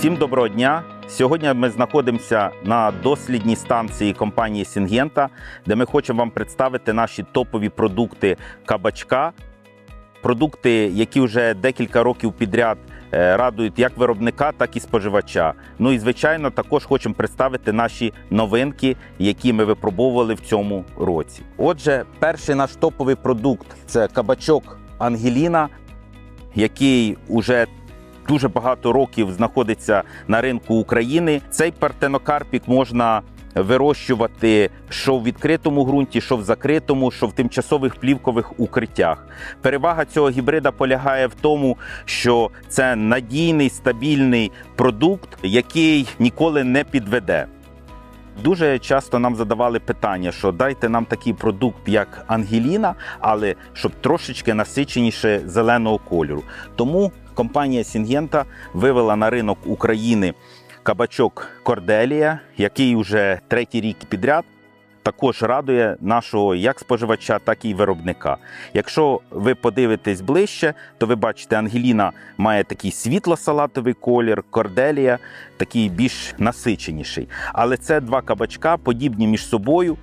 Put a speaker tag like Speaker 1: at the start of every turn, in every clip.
Speaker 1: Всім доброго дня! Сьогодні ми знаходимося на дослідній станції компанії Сінгента, де ми хочемо вам представити наші топові продукти кабачка. Продукти, які вже декілька років підряд е, радують як виробника, так і споживача. Ну і звичайно, також хочемо представити наші новинки, які ми випробовували в цьому році. Отже, перший наш топовий продукт це кабачок Ангеліна, який уже дуже багато років знаходиться на ринку України. Цей партенокарпік можна вирощувати що в відкритому ґрунті, що в закритому, що в тимчасових плівкових укриттях. Перевага цього гібрида полягає в тому, що це надійний стабільний продукт, який ніколи не підведе. Дуже часто нам задавали питання, що дайте нам такий продукт, як Ангеліна, але щоб трошечки насиченіше зеленого кольору. Тому компанія Сінгента вивела на ринок України кабачок Корделія, який вже третій рік підряд. Також радує нашого як споживача, так і виробника. Якщо ви подивитесь ближче, то ви бачите, Ангеліна має такий світло-салатовий колір, корделія такий більш насиченіший. Але це два кабачка, подібні між собою.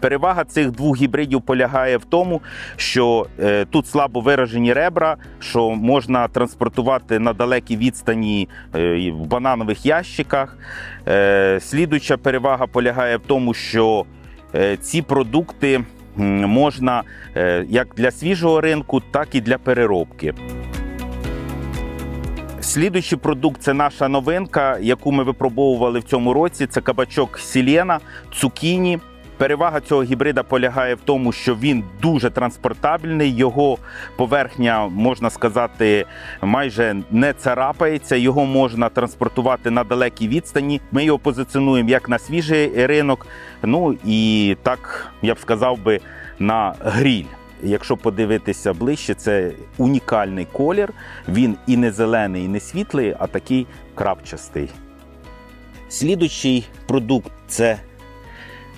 Speaker 1: Перевага цих двох гібридів полягає в тому, що е, тут слабо виражені ребра, що можна транспортувати на далекій відстані е, в бананових ящиках. Е, слідуюча перевага полягає в тому, що ці продукти можна е, як для свіжого ринку, так і для переробки. Слідуючий продукт це наша новинка, яку ми випробовували в цьому році. Це кабачок Сілена, цукіні. Перевага цього гібрида полягає в тому, що він дуже транспортабельний. Його поверхня, можна сказати, майже не царапається. Його можна транспортувати на далекій відстані. Ми його позиціонуємо як на свіжий ринок. Ну і так я б сказав би на гріль. Якщо подивитися ближче, це унікальний колір. Він і не зелений, і не світлий, а такий крапчастий. Слідуючий продукт це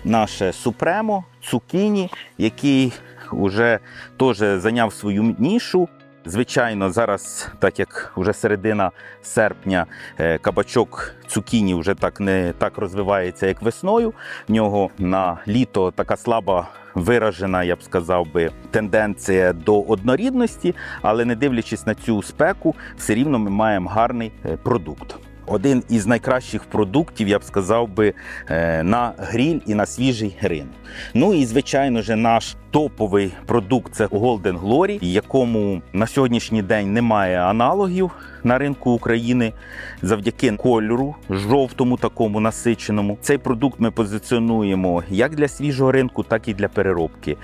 Speaker 1: наше супремо цукіні, який вже теж зайняв свою нішу. Звичайно, зараз, так як вже середина серпня, е, кабачок цукіні вже так не так розвивається, як весною. В нього на літо така слаба виражена, я б сказав би, тенденція до однорідності, але не дивлячись на цю спеку, все рівно ми маємо гарний е, продукт. Один із найкращих продуктів, я б сказав би, е, на гріль і на свіжий ринок. Ну і звичайно ж, наш топовий продукт це Golden Glory, якому на сьогоднішній день немає аналогів на ринку України завдяки кольору, жовтому такому насиченому. Цей продукт ми позиціонуємо як для свіжого ринку, так і для переробки.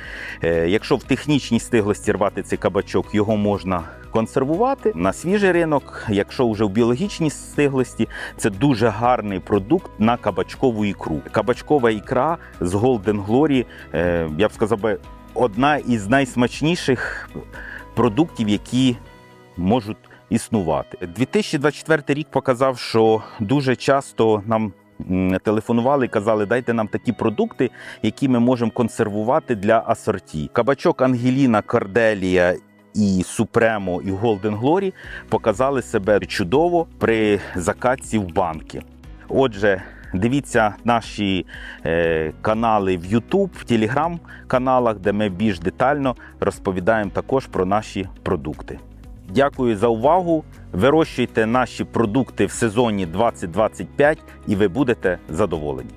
Speaker 1: Е, Якщо в технічній стиглості рвати цей кабачок, його можна консервувати на свіжий ринок. Якщо вже в біологічній стиглості, це дуже гарний продукт на кабачкову ікру. Кабачкова ікра з Golden Glory, е, я б сказав би, одна із найсмачніших продуктів, які можуть існувати. 2024 рік показав, що дуже часто нам телефонували і казали, дайте нам такі продукти, які ми можемо консервувати для асорті. Кабачок Ангеліна, Корделія. І Супремо, і Golden Glory показали себе чудово при закатці в банки. Отже, дивіться наші е, канали в YouTube, в телеграм-каналах, де ми більш детально розповідаємо також про наші продукти. Дякую за увагу. Вирощуйте наші продукти в сезоні 2025 і ви будете задоволені.